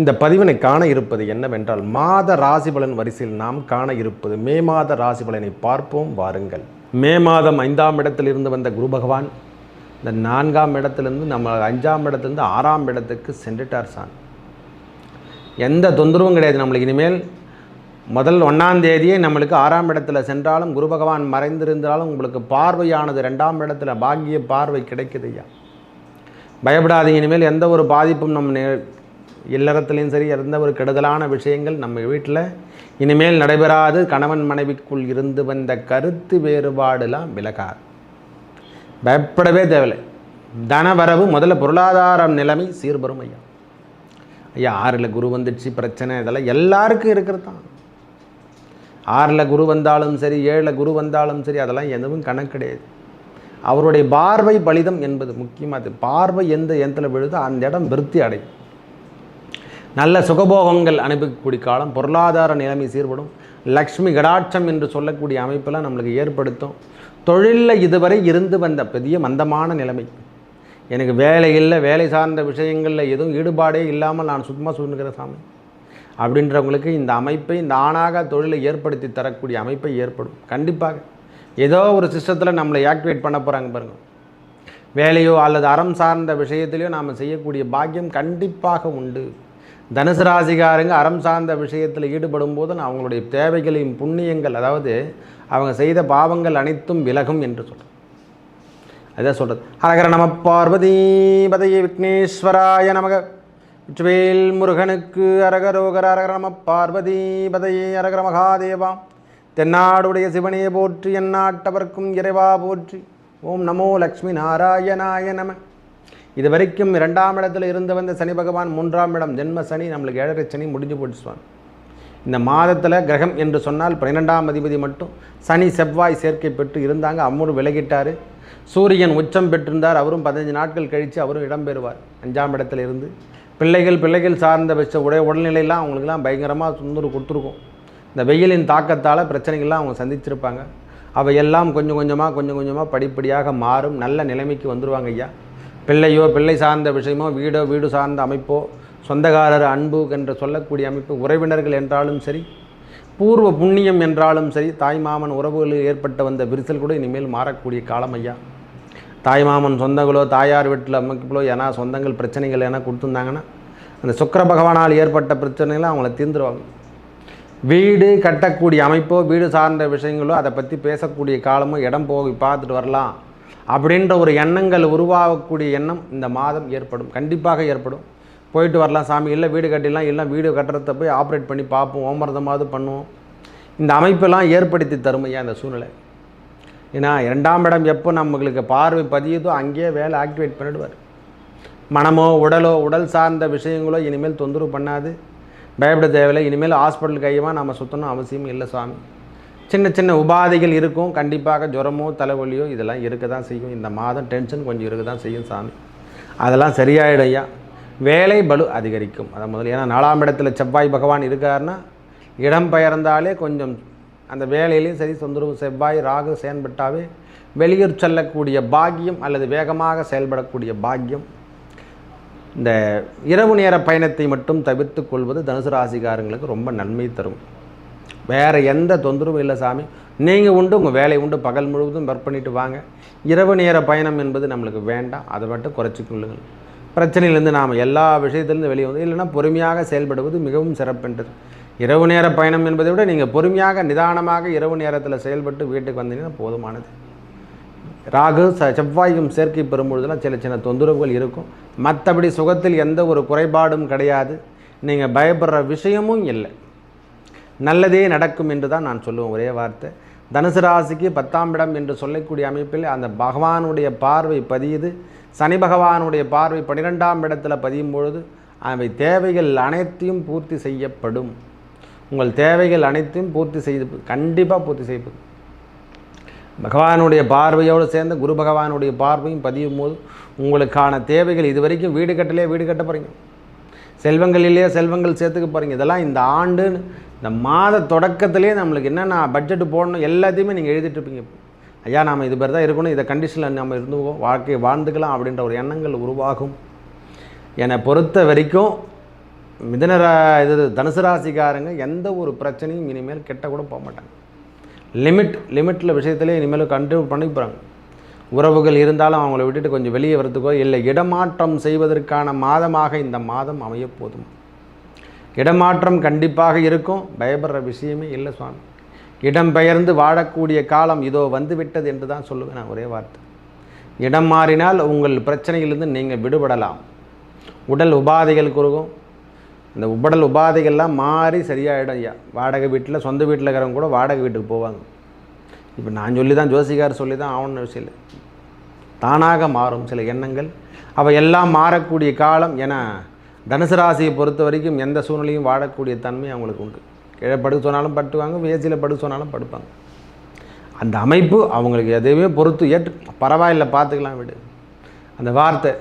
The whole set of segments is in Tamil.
இந்த பதிவினை காண இருப்பது என்னவென்றால் மாத ராசிபலன் வரிசையில் நாம் காண இருப்பது மே மாத ராசிபலனை பார்ப்போம் வாருங்கள். மே மாதம் ஐந்தாம் இடத்தில் இருந்து வந்த குரு பகவான் இந்த நான்காம் இடத்திலிருந்து நம்ம அஞ்சாம் இடத்துலேருந்து ஆறாம் இடத்துக்கு சென்றுட்டார் சான் எந்த தொந்தரவும் கிடையாது நம்மளுக்கு. இனிமேல் முதல் ஒன்றாம் தேதியே நம்மளுக்கு ஆறாம் இடத்துல சென்றாலும் குரு பகவான் மறைந்திருந்தாலும் உங்களுக்கு பார்வையானது ரெண்டாம் இடத்துல பாக்கிய பார்வை கிடைக்குது ஐயா. பயப்படாதீங்க. இனிமேல் எந்த ஒரு பாதிப்பும் நம்ம நே இல்லறத்துலேயும் சரி எந்த ஒரு கெடுதலான விஷயங்கள் நம்ம வீட்டில் இனிமேல் நடைபெறாது. கணவன் மனைவிக்குள் இருந்து வந்த கருத்து வேறுபாடுலாம் விலகாது. பயப்படவே தேவையில்லை. தனவரவு முதல்ல பொருளாதாரம் நிலைமை சீர்பெறும் ஐயா. ஐயா ஆறில் குரு வந்துடுச்சு பிரச்சனை இதெல்லாம் எல்லாருக்கும் இருக்கிறது தான். ஆறில் குரு வந்தாலும் சரி ஏழில் குரு வந்தாலும் சரி அதெல்லாம் எதுவும் கணக்கு கிடையாது. அவருடைய பார்வை பலிதம் என்பது முக்கியமாக பார்வை எந்த இடத்துல விழுதோ அந்த இடம் விருத்தி அடையும். நல்ல சுகபோகங்கள் அனுப்பக்கூடிய காலம் பொருளாதார நிலைமை சீர்படும். லக்ஷ்மி கடாட்சம் என்று சொல்லக்கூடிய அமைப்பெல்லாம் நம்மளுக்கு ஏற்படுத்தும். தொழிலில் இதுவரை இருந்து வந்த பெரிய மந்தமான நிலைமை. எனக்கு வேலை இல்லை வேலை சார்ந்த விஷயங்களில் எதுவும் ஈடுபாடே இல்லாமல் நான் சுத்தமாக சொல்லுகிற சாமி. அப்படின்றவங்களுக்கு இந்த அமைப்பை இந்த ஆணாக தொழிலை ஏற்படுத்தி தரக்கூடிய அமைப்பை ஏற்படும். கண்டிப்பாக. ஏதோ ஒரு சிஸ்டத்தில் நம்மளை ஆக்டிவேட் பண்ண போகிறாங்க பாருங்க. வேலையோ அல்லது அறம் சார்ந்த விஷயத்திலையோ நாம் செய்யக்கூடிய பாக்கியம் கண்டிப்பாக உண்டு. தனுசு ராசிகாரங்க அறம் சார்ந்த விஷயத்தில் ஈடுபடும் போது நான் அவங்களுடைய தேவைகளையும் புண்ணியங்கள் அதாவது அவங்க செய்த பாவங்கள் அனைத்தும் விலகும் என்று சொல்கிறேன் அதான் சொல்கிறது ஹரஹர நம பார்வதி பதைய விக்னேஸ்வராய நமக. வெற்றிவேல் முருகனுக்கு அரகரோகர அரகர நம பார்வதி பதையே அரகர மகாதேவா. தென்னாடுடைய சிவனையை போற்றி எந்நாட்டவர்க்கும் இறைவா போற்றி. ஓம் நமோ லக்ஷ்மி நாராயணாய நம. இது வரைக்கும் இரண்டாம் இடத்துல இருந்து வந்த சனி பகவான் மூன்றாம் இடம் ஜென்ம சனி நம்மளுக்கு ஏழரை சனி முடிஞ்சு போட்டு சுவாமி. இந்த மாதத்தில் கிரகம் என்று சொன்னால் பன்னிரெண்டாம் அதிபதி மட்டும் சனி செவ்வாய் சேர்க்கை பெற்று இருந்தாங்க அம்மூர் விலகிட்டார். சூரியன் உச்சம் பெற்றிருந்தார் அவரும் பதினஞ்சு நாட்கள் கழித்து அவரும் இடம்பெறுவார் அஞ்சாம் இடத்துல இருந்து. பிள்ளைகள் பிள்ளைகள் சார்ந்த வச்ச உடைய உடல்நிலையெல்லாம் அவங்களுக்குலாம் பயங்கரமாக தொந்தரவு கொடுத்துருக்கும். இந்த வெயிலின் தாக்கத்தால் பிரச்சனைகள்லாம் அவங்க சந்திச்சிருப்பாங்க. அவையெல்லாம் கொஞ்சம் கொஞ்சமாக கொஞ்சம் கொஞ்சமாக படிப்படியாக மாறும் நல்ல நிலைமைக்கு வந்துருவாங்க ஐயா. பிள்ளையோ பிள்ளை சார்ந்த விஷயமோ வீடோ வீடு சார்ந்த அமைப்போ சொந்தக்காரர் அன்பு என்று சொல்லக்கூடிய அமைப்பு உறவினர்கள் என்றாலும் சரி பூர்வ புண்ணியம் என்றாலும் சரி தாய் மாமன் உறவுகளில் ஏற்பட்ட வந்த விரிசல் கூட இனிமேல் மாறக்கூடிய காலம் ஐயா. தாய் மாமன் சொந்தங்களோ தாயார் வீட்டில் அமைப்புகளோ ஏன்னா சொந்தங்கள் பிரச்சனைகள் ஏன்னா கொடுத்துருந்தாங்கன்னா அந்த சுக்கர பகவானால் ஏற்பட்ட பிரச்சனைகளை அவங்கள தீர்ந்துருவாங்க. வீடு கட்டக்கூடிய அமைப்போ வீடு சார்ந்த விஷயங்களோ அதை பற்றி பேசக்கூடிய காலமோ இடம் போய் பார்த்துட்டு வரலாம். அப்படின்ற ஒரு எண்ணங்கள் உருவாகக்கூடிய எண்ணம் இந்த மாதம் ஏற்படும். கண்டிப்பாக ஏற்படும். போயிட்டு வரலாம் சாமி. இல்லை வீடு கட்டிடலாம் இல்லை வீடு கட்டுறத போய் ஆப்ரேட் பண்ணி பார்ப்போம். ஓமரதமாவது பண்ணுவோம். இந்த அமைப்பெல்லாம் ஏற்படுத்தி தருமையா இந்த சூழ்நிலை. ஏன்னா இரண்டாம் இடம் எப்போ நம்மளுக்கு பார்வை பதியுதோ அங்கேயே வேலை ஆக்டிவேட் பண்ணிடுவார். மனமோ உடலோ உடல் சார்ந்த விஷயங்களோ இனிமேல் தொந்தரவு பண்ணாது. பயப்பட தேவையில்லை. இனிமேல் ஹாஸ்பிட்டல் கையமாக நம்ம சுற்றணும் அவசியம் இல்லை சுவாமி சின்ன சின்ன உபாதைகள் இருக்கும். கண்டிப்பாக ஜுரமோ தலைவலியோ இதெல்லாம் இருக்க தான் செய்யும். இந்த மாதம் டென்ஷன் கொஞ்சம் இருக்க தான் செய்யும் சாமி. அதெல்லாம் சரியாயிடும் ஐயா. வேலை பலு அதிகரிக்கும். அதை முதல்ல. ஏன்னா நாலாம் இடத்துல செவ்வாய் பகவான் இருக்காருன்னா இடம் பெயர்ந்தாலே கொஞ்சம் அந்த வேலையிலையும் சரி தொந்தரவு செவ்வாய் ராகு செயல்பட்டாவே வெளியூர் செல்லக்கூடிய பாக்கியம் அல்லது வேகமாக செயல்படக்கூடிய பாக்கியம். இந்த இரவு நேர பயணத்தை மட்டும் தவிர்த்து கொள்வது தனுசு ராசிகாரங்களுக்கு ரொம்ப நன்மை தரும். வேறு எந்த தொந்தரவும் இல்லை சாமி. நீங்கள் உண்டு உங்கள் வேலை உண்டு பகல் முழுவதும் ஒர்க் பண்ணிட்டு வாங்க. இரவு நேர பயணம் என்பது நம்மளுக்கு வேண்டாம். அதை மட்டும் குறைச்சி கொள்ளுங்கள். பிரச்சனையிலேருந்து நாம் எல்லா விஷயத்திலேருந்து வெளியே வந்து இல்லைன்னா பொறுமையாக செயல்படுவது மிகவும் சிறப்பென்றது இரவு நேர பயணம் என்பதை விட நீங்கள் பொறுமையாக நிதானமாக இரவு நேரத்தில் செயல்பட்டு வீட்டுக்கு வந்தீங்கன்னா போதுமானது. ராகு ச செவ்வாயும் சேர்க்கை பெறும்பொழுதுலாம் சில சின்ன தொந்தரவுகள் இருக்கும். மற்றபடி சுகத்தில் எந்த ஒரு குறைபாடும் கிடையாது. நீங்கள் பயப்படுற விஷயமும் இல்லை. நல்லதே நடக்கும் என்று தான் நான் சொல்லுவேன் ஒரே வார்த்தை. தனுசு ராசிக்கு பத்தாம் இடம் என்று சொல்லக்கூடிய அமைப்பில் அந்த பகவானுடைய பார்வை பதியுது. சனி பகவானுடைய பார்வை பன்னிரெண்டாம் இடத்துல பதியும் பொழுது அவை தேவைகள் அனைத்தையும் பூர்த்தி செய்யப்படும். உங்கள் தேவைகள் அனைத்தையும் பூர்த்தி செய்து கண்டிப்பாக பூர்த்தி செய்யப்படும். பகவானுடைய பார்வையோடு சேர்ந்து குரு பகவானுடைய பார்வையும் பதியும் போது உங்களுக்கான தேவைகள் இது வரைக்கும் வீடு கட்டலையே வீடு கட்ட போகிறீங்க செல்வங்களிலேயே செல்வங்கள் சேர்த்துக்க போகிறீங்க இதெல்லாம் இந்த ஆண்டு இந்த மாத தொடக்கத்திலே நம்மளுக்கு என்னென்ன பட்ஜெட் போடணும் எல்லாத்தையுமே நீங்கள் எழுதிட்டுருப்பீங்க ஐயா நாம் இது பேர் தான் இருக்கணும். இதை கண்டிஷனில் நம்ம இருந்துவோம் வாழ்க்கையை வாழ்ந்துக்கலாம் அப்படின்ற ஒரு எண்ணங்கள் உருவாகும். என்னை பொறுத்த வரைக்கும் மிதன ரா இது தனுசு ராசிக்காரங்க எந்த ஒரு பிரச்சனையும் இனிமேல் கெட்ட கூட போக மாட்டாங்க. லிமிட் லிமிட்டில் விஷயத்திலே இனிமேல் கண்ட்ரோல் பண்ணி போகிறாங்க உறவுகள் இருந்தாலும் அவங்கள விட்டுட்டு கொஞ்சம் வெளியே வரதுக்கோ இல்லை இடமாற்றம் செய்வதற்கான மாதமாக இந்த மாதம் அமைய போதும். இடமாற்றம் கண்டிப்பாக இருக்கும். பயப்படுற விஷயமே இல்லை சுவாமி. இடம் பெயர்ந்து வாழக்கூடிய காலம் இதோ வந்து விட்டது என்று தான் சொல்லுவேன் நான் ஒரே வார்த்தை. இடம் மாறினால் உங்கள் பிரச்சனையிலிருந்து நீங்கள் விடுபடலாம். உடல் உபாதைகள் குறுகும். இந்த உடல் உபாதைகள்லாம் மாறி சரியாயிடும் ஐயா. வாடகை வீட்டில் சொந்த வீட்டில் இருக்கிறவங்க கூட வாடகை வீட்டுக்கு போவாங்க. இப்போ நான் சொல்லி தான் ஜோசிகார் சொல்லி தான் ஆகணும்னு விஷயம் இல்லை. தானாக மாறும் சில எண்ணங்கள். அவை எல்லாம் மாறக்கூடிய காலம் ஏன்னா தனுசு ராசியை பொறுத்த வரைக்கும் எந்த சூழ்நிலையும் வாழக்கூடிய தன்மை அவங்களுக்கு உண்டு. கீழே படுக்க சொன்னாலும் படுத்துவாங்க வேசியில் படுக்க சொன்னாலும் படுப்பாங்க. அந்த அமைப்பு அவங்களுக்கு எதையுமே பொறுத்து ஏற்று பரவாயில்ல பார்த்துக்கலாம் விடு. அந்த வார்த்தை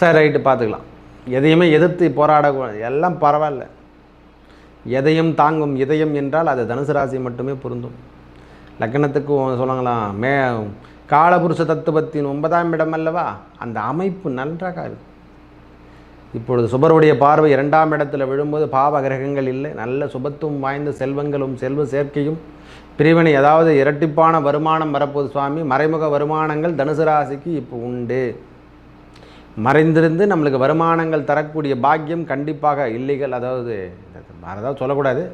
சரி ரைட்டு பார்த்துக்கலாம். எதையுமே எதிர்த்து போராடக்கூடாது எல்லாம் பரவாயில்ல. எதையும் தாங்கும் இதயம் என்றால் அது தனுசு ராசி மட்டுமே பொருந்தும். லக்னத்துக்கு சொல்லுங்களாம் மே காலபுருஷ தத்துவத்தின் ஒன்பதாம் இடம் அல்லவா? அந்த அமைப்பு நன்றாக இருக்கும். இப்பொழுது சுபருடைய பார்வை இரண்டாம் இடத்துல விழும்போது பாவ கிரகங்கள் இல்லை. நல்ல சுபத்துவம் வாய்ந்த செல்வங்களும் செல்வ சேர்க்கையும் பிரிவினை அதாவது இரட்டிப்பான வருமானம் வரப்போது சுவாமி. மறைமுக வருமானங்கள் தனுசு ராசிக்கு இப்போ உண்டு. மறைந்திருந்து நம்மளுக்கு வருமானங்கள் தரக்கூடிய பாக்கியம் கண்டிப்பாக இல்லைகள். அதாவது அதாவது சொல்லக்கூடாது.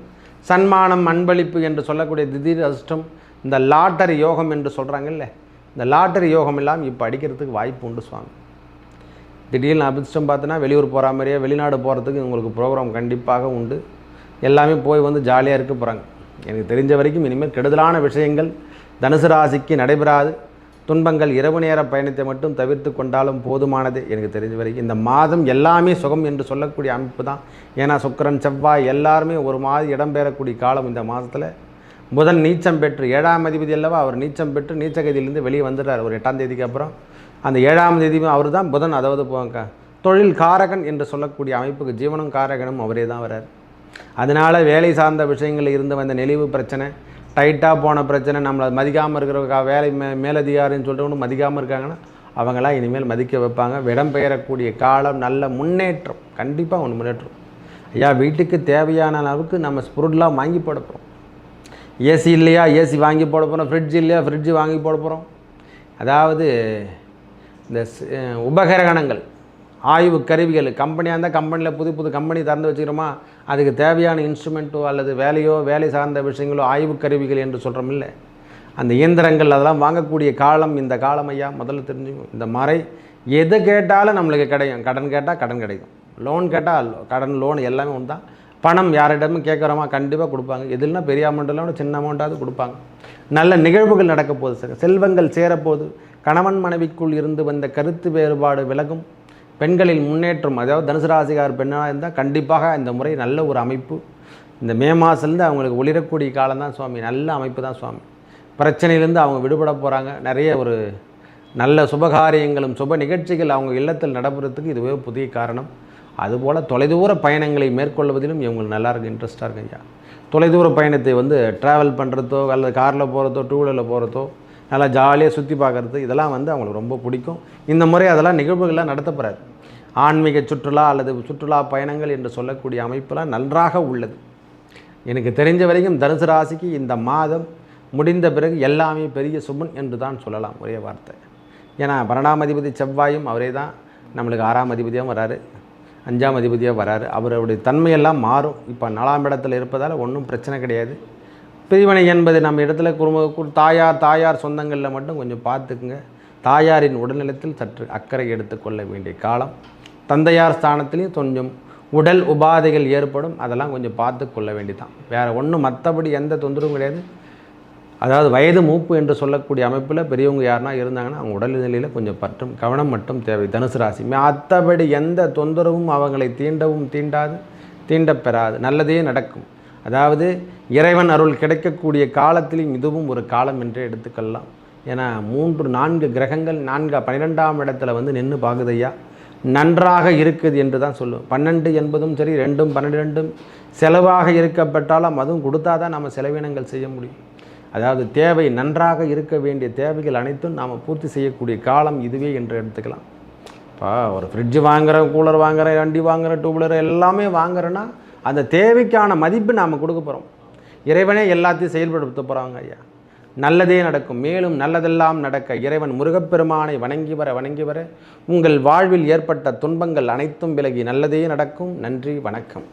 சன்மானம் அன்பளிப்பு என்று சொல்லக்கூடிய திடீர் அதிர்ஷ்டம் இந்த லாட்டரி யோகம் என்று சொல்கிறாங்கல்ல இந்த லாட்டரி யோகம் எல்லாம் இப்போ அடிக்கிறதுக்கு வாய்ப்பு உண்டு சுவாமி. திடீர்னு அபிஷ்டம் பார்த்தோன்னா வெளியூர் போகிற மாதிரியே வெளிநாடு போகிறதுக்கு உங்களுக்கு ப்ரோக்ராம் கண்டிப்பாக உண்டு. எல்லாமே போய் வந்து ஜாலியாக இருக்க போகிறாங்க எனக்கு தெரிஞ்ச வரைக்கும் இனிமேல் கெடுதலான விஷயங்கள் தனுசு ராசிக்கு நடைபெறாது. துன்பங்கள் இரவு நேர பயணத்தை மட்டும் தவிர்த்து கொண்டாலும் போதுமானது. எனக்கு தெரிஞ்ச வரைக்கும் இந்த மாதம் எல்லாமே சுகம் என்று சொல்லக்கூடிய அமைப்பு தான். ஏன்னா சுக்கிரன் செவ்வாய் எல்லாருமே ஒரு மாதிரி இடம்பெறக்கூடிய காலம் இந்த மாதத்தில். முதல் நீச்சம் பெற்று ஏழாம் அதிபதி அல்லவா அவர் நீச்சம் பெற்று நீச்சகதியிலிருந்து வெளியே வந்துடுறார். ஒரு எட்டாம் தேதிக்கு அப்புறம். அந்த ஏழாம் தேதியும் அவர் தான் புதன் அதாவது போங்க தொழில் காரகன் என்று சொல்லக்கூடிய அமைப்புக்கு ஜீவனும் காரகனும் அவரே தான் வரார் அதனால் வேலை சார்ந்த விஷயங்களில் இருந்து வந்த நெளிவு பிரச்சனை டைட்டாக போன பிரச்சனை நம்மளை மதிக்காமல் இருக்கிற வேலை மே மேலதிகாரின்னு சொல்லிட்டு மதிக்காமல் இருக்காங்கன்னா அவங்களாம் இனிமேல் மதிக்க வைப்பாங்க. இடம் பெயரக்கூடிய காலம் நல்ல முன்னேற்றம் கண்டிப்பாக ஒன்று முன்னேற்றம். ஐயா வீட்டுக்கு தேவையான அளவுக்கு நம்ம பொருள்லாம் வாங்கி போட போகிறோம் ஏசி இல்லையா? ஏசி வாங்கி போட போகிறோம் ஃப்ரிட்ஜ் இல்லையா? ஃப்ரிட்ஜ் வாங்கி போட போகிறோம் அதாவது இந்த உபகரகணங்கள் உபகரணங்கள். ஆய்வு கருவிகள் கம்பெனியாக இருந்தால் கம்பெனியில் புது புது கம்பெனி திறந்து வச்சுக்கிறோமா? அதுக்கு தேவையான இன்ஸ்ட்ருமெண்ட்டோ அல்லது வேலையோ வேலை சார்ந்த விஷயங்களோ ஆய்வு கருவிகள் என்று சொல்கிறோம் இல்லை. அந்த இயந்திரங்கள் அதெல்லாம் வாங்கக்கூடிய காலம் இந்த காலம் ஐயா முதல்ல தெரிஞ்சுக்கணும். இந்த மறை எது கேட்டாலும் நம்மளுக்கு கிடைக்கும். கடன் கேட்டால் கடன் கிடைக்கும். லோன் கேட்டால் கடன் லோன் எல்லாமே ஒன்று தான். பணம் யாரிடமும் கேட்குறோமா? கண்டிப்பாக கொடுப்பாங்க. எதுனா பெரிய அமௌண்ட் இல்லாமல் சின்ன அமௌண்ட்டாவது கொடுப்பாங்க. நல்ல நிகழ்வுகள் நடக்க போகுது சார். செல்வங்கள் சேரப்போது கணவன் மனைவிக்குள் இருந்து வந்த கருத்து வேறுபாடு விலகும். பெண்களில் முன்னேற்றம் அதாவது தனுசு ராசிகார் பெண்ணாக இருந்தால் கண்டிப்பாக இந்த முறை நல்ல ஒரு அமைப்பு. இந்த மே மாதத்துலேருந்து அவங்களுக்கு ஒளிரக்கூடிய காலம் தான் சுவாமி. நல்ல அமைப்பு தான் சுவாமி. பிரச்சனையிலேருந்து அவங்க விடுபட போகிறாங்க நிறைய ஒரு நல்ல சுபகாரியங்களும் சுப நிகழ்ச்சிகள் அவங்க இல்லத்தில் நடப்புறதுக்கு இதுவே புதிய காரணம். அதுபோல் தொலைதூர பயணங்களை மேற்கொள்வதிலும் இவங்களுக்கு நல்லா இருக்கு இன்ட்ரெஸ்ட்டாக இருக்கு ஐயா. தொலைதூர பயணத்தை வந்து ட்ராவல் பண்ணுறதோ அல்லது காரில் போகிறதோ டூ வீலரில் போகிறதோ நல்லா ஜாலியாக சுற்றி பார்க்குறது இதெல்லாம் வந்து அவங்களுக்கு ரொம்ப பிடிக்கும். இந்த முறை அதெல்லாம் நிகழ்வுகள்லாம் நடத்தப்படுறாரு ஆன்மீக சுற்றுலா அல்லது சுற்றுலா பயணங்கள் என்று சொல்லக்கூடிய அமைப்பெல்லாம் நன்றாக உள்ளது. எனக்கு தெரிஞ்ச வரைக்கும் தனுசு ராசிக்கு இந்த மாதம் முடிந்த பிறகு எல்லாமே பெரிய சுமன் என்று தான் சொல்லலாம் ஒரே வார்த்தை. ஏன்னா பன்னெண்டாம் அதிபதி செவ்வாயும் அவரே தான். நம்மளுக்கு ஆறாம் அதிபதியாகவும் வராரு. அஞ்சாம் அதிபதியாக வராரு. அவருடைய தன்மையெல்லாம் மாறும். இப்போ நாலாம் இடத்துல இருப்பதால் ஒன்றும் பிரச்சனை கிடையாது. பிரிவினை என்பது நம்ம இடத்துல குடும்ப தாயார் தாயார் சொந்தங்களில் மட்டும் கொஞ்சம் பார்த்துக்குங்க. தாயாரின் உடல்நலத்தில் சற்று அக்கறை எடுத்துக்கொள்ள வேண்டிய காலம். தந்தையார் ஸ்தானத்திலையும் கொஞ்சம் உடல் உபாதைகள் ஏற்படும். அதெல்லாம் கொஞ்சம் பார்த்து கொள்ள வேண்டியதான் வேறு ஒன்றும் மற்றபடி எந்த தொந்தரவும் கிடையாது. அதாவது வயது மூப்பு என்று சொல்லக்கூடிய அமைப்பில் பெரியவங்க யாருனா இருந்தாங்கன்னா அவங்க உடல்நிலையில் கொஞ்சம் பற்றும் கவனம் மட்டும் தேவை. தனுசு ராசி. மற்றபடி எந்த தொந்தரவும் அவங்களை தீண்டவும் தீண்டாது தீண்டப்பெறாது. நல்லதே நடக்கும். அதாவது இறைவன் அருள் கிடைக்கக்கூடிய காலத்திலும் இதுவும் ஒரு காலம் என்றே எடுத்துக்கொள்ளலாம். ஏன்னா மூன்று நான்கு கிரகங்கள் நான்கு பன்னிரெண்டாம் இடத்துல வந்து நின்று பாகுதையா நன்றாக இருக்குது என்று தான் சொல்லுவோம். பன்னெண்டு என்பதும் சரி ரெண்டும் பன்னிரெண்டும் செலவாக இருக்கப்பட்டாலும் அதுவும் கொடுத்தா தான் நம்ம செலவினங்கள் செய்ய முடியும். அதாவது தேவை நன்றாக இருக்க வேண்டிய தேவைகள் அனைத்தும் நாம் பூர்த்தி செய்யக்கூடிய காலம் இதுவே என்று எடுத்துக்கலாம். இப்போ ஒரு ஃப்ரிட்ஜ் வாங்குகிறேன் கூலர் வாங்குறேன் வண்டி வாங்குகிறேன் டூப்ளர் எல்லாமே வாங்குறேன்னா அந்த தேவைக்கான மதிப்பு நாம் கொடுக்க போகிறோம் இறைவனே எல்லாத்தையும் செயல்படுத்த போகிறாங்க ஐயா. நல்லதே நடக்கும். மேலும் நல்லதெல்லாம் நடக்க இறைவன் முருகப்பெருமானை வணங்கி வர வணங்கி வர உங்கள் வாழ்வில் ஏற்பட்ட துன்பங்கள் அனைத்தும் விலகி நல்லதே நடக்கும். நன்றி வணக்கம்.